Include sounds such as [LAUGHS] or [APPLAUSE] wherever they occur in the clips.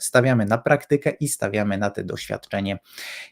stawiamy na praktykę i stawiamy na te doświadczenie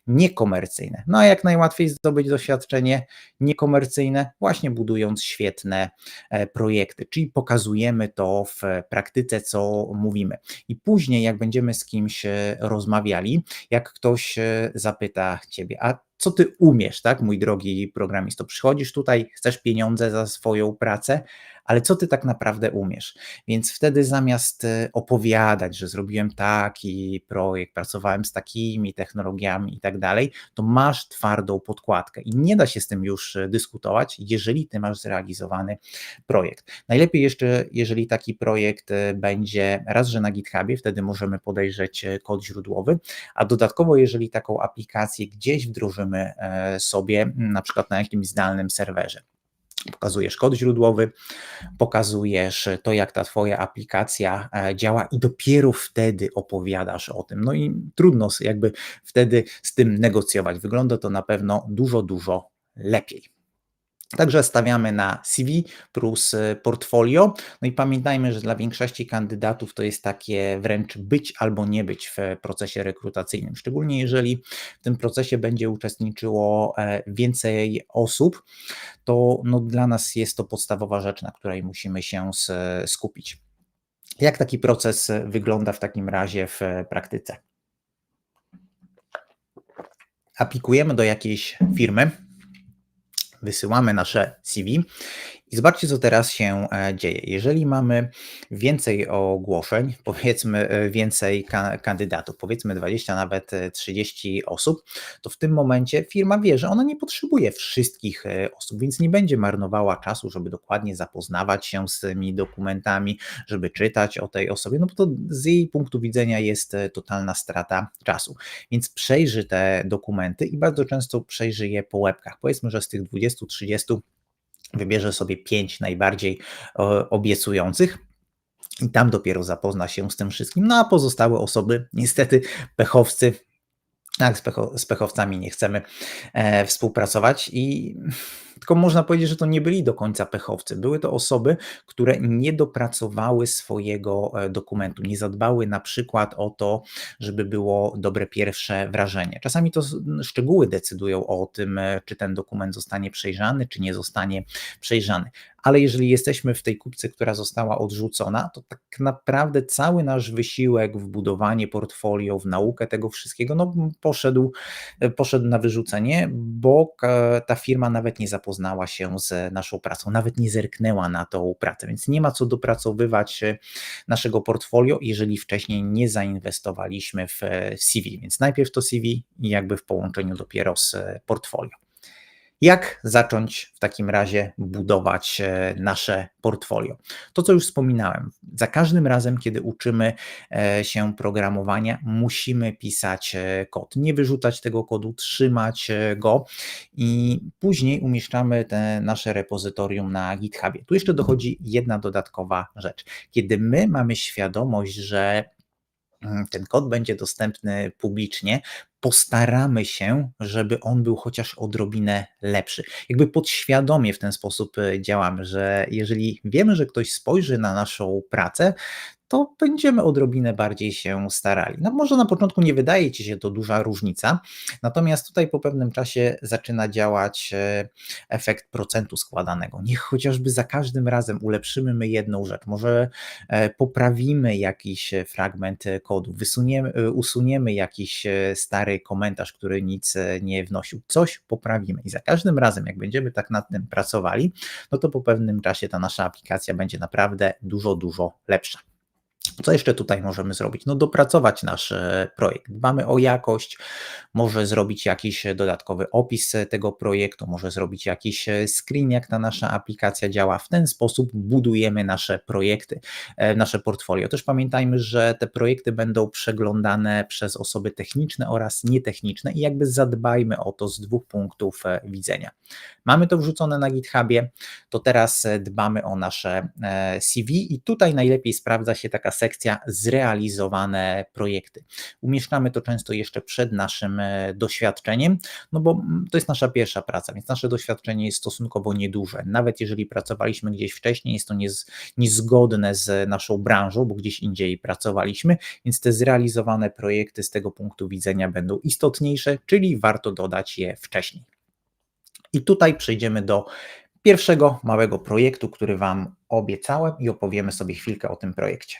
niekomercyjne. No a jak najłatwiej zdobyć doświadczenie niekomercyjne? Właśnie budując świetne e, projekty, czyli pokazujemy to w praktyce, co mówimy. I później, jak będziemy z kimś e, rozmawiali, jak ktoś e, zapyta ciebie, a co ty umiesz, tak, mój drogi programisto? Przychodzisz tutaj, chcesz pieniądze za swoją pracę, ale co ty tak naprawdę umiesz? Więc wtedy zamiast e, opowiadać, że zrobiłem taki projekt, pracowałem z takimi technologiami i tak dalej, to masz twardą podkładkę i nie da się z tym już e, dyskutować, jeżeli ty masz zrealizowany projekt. Najlepiej jeszcze, jeżeli taki projekt e, będzie raz, że na GitHubie, wtedy możemy podejrzeć kod źródłowy, a dodatkowo, jeżeli taką aplikację gdzieś wdrożymy sobie, na przykład na jakimś zdalnym serwerze pokazujesz kod źródłowy, pokazujesz to, jak ta Twoja aplikacja e, działa, i dopiero wtedy opowiadasz o tym. No i trudno jakby wtedy z tym negocjować. Wygląda to na pewno dużo, dużo lepiej. Także stawiamy na CV plus y, portfolio. No i pamiętajmy, że dla większości kandydatów to jest takie wręcz być albo nie być w procesie rekrutacyjnym. Szczególnie jeżeli w tym procesie będzie uczestniczyło e, więcej osób, to no dla nas jest to podstawowa rzecz, na której musimy się skupić. Jak taki proces wygląda w takim razie w praktyce? Aplikujemy do jakiejś firmy wysyłamy nasze CV i zobaczcie, co teraz się e, dzieje. Jeżeli mamy więcej ogłoszeń, [LAUGHS] powiedzmy e, więcej kandydatów, powiedzmy 20, nawet 30 e, osób, to w tym momencie firma wie, że ona nie potrzebuje wszystkich osób, więc nie będzie marnowała czasu, żeby dokładnie zapoznawać się z tymi dokumentami, żeby czytać o tej osobie, no bo to z jej punktu widzenia jest totalna strata czasu. Więc przejrzy te dokumenty i bardzo często przejrzy je po łebkach. Powiedzmy, że z tych 20-30 wybierze sobie pięć najbardziej obiecujących. I tam dopiero zapozna się z tym wszystkim. No a pozostałe osoby, niestety, pechowcy, tak, z, pecho, z pechowcami nie chcemy e, współpracować i tylko można powiedzieć, że to nie byli do końca pechowcy. Były to osoby, które nie dopracowały swojego e, dokumentu, nie zadbały na przykład o to, żeby było dobre pierwsze wrażenie. Czasami to szczegóły decydują o tym, e, czy ten dokument zostanie przejrzany, czy nie zostanie przejrzany ale jeżeli jesteśmy w tej kupce, która została odrzucona, to tak naprawdę cały nasz wysiłek w budowanie portfolio, w naukę tego wszystkiego, no poszedł, poszedł na wyrzucenie, bo ta firma nawet nie zapoznała się z naszą pracą, nawet nie zerknęła na tą pracę, więc nie ma co dopracowywać e, naszego portfolio, jeżeli wcześniej nie zainwestowaliśmy w CV, więc najpierw to CV i jakby w połączeniu dopiero z portfolio. Jak zacząć w takim razie budować e, nasze portfolio? To, co już wspominałem, za każdym razem, kiedy uczymy e, się programowania, musimy pisać e, kod. Nie wyrzucać tego kodu, trzymać go i później umieszczamy te nasze repozytorium na GitHubie. Tu jeszcze dochodzi jedna dodatkowa rzecz. Kiedy my mamy świadomość, że mm, ten kod będzie dostępny publicznie, postaramy się, żeby on był chociaż odrobinę lepszy. Jakby podświadomie w ten sposób e, działamy, że jeżeli wiemy, że ktoś spojrzy na naszą pracę, to będziemy odrobinę bardziej się starali. No może na początku nie wydaje Ci się to duża różnica, natomiast tutaj po pewnym czasie zaczyna działać e, efekt procentu składanego. Niech chociażby za każdym razem ulepszymy my jedną rzecz, może e, poprawimy jakiś fragment kodu, wysuniemy, usuniemy jakiś stary komentarz, który nic nie wnosił, coś poprawimy i za każdym razem jak będziemy tak nad tym pracowali, no to po pewnym czasie ta nasza aplikacja będzie naprawdę dużo, dużo lepsza. Co jeszcze tutaj możemy zrobić? No dopracować nasz e, projekt. Dbamy o jakość, może zrobić jakiś dodatkowy opis tego projektu, może zrobić jakiś e, screen, jak ta nasza aplikacja działa. W ten sposób budujemy nasze projekty, e, nasze portfolio. Też pamiętajmy, że te projekty będą przeglądane przez osoby techniczne oraz nietechniczne i jakby zadbajmy o to z dwóch punktów widzenia. Mamy to wrzucone na GitHubie, to teraz dbamy o nasze CV i tutaj najlepiej sprawdza się taka sekcja, sekcja zrealizowane projekty. Umieszczamy to często jeszcze przed naszym e, doświadczeniem, no bo mm, to jest nasza pierwsza praca, więc nasze doświadczenie jest stosunkowo nieduże. Nawet jeżeli pracowaliśmy gdzieś wcześniej, jest to niez, niezgodne z naszą branżą, bo gdzieś indziej pracowaliśmy, więc te zrealizowane projekty z tego punktu widzenia będą istotniejsze, czyli warto dodać je wcześniej. I tutaj przejdziemy do pierwszego małego projektu, który Wam obiecałem i opowiemy sobie chwilkę o tym projekcie.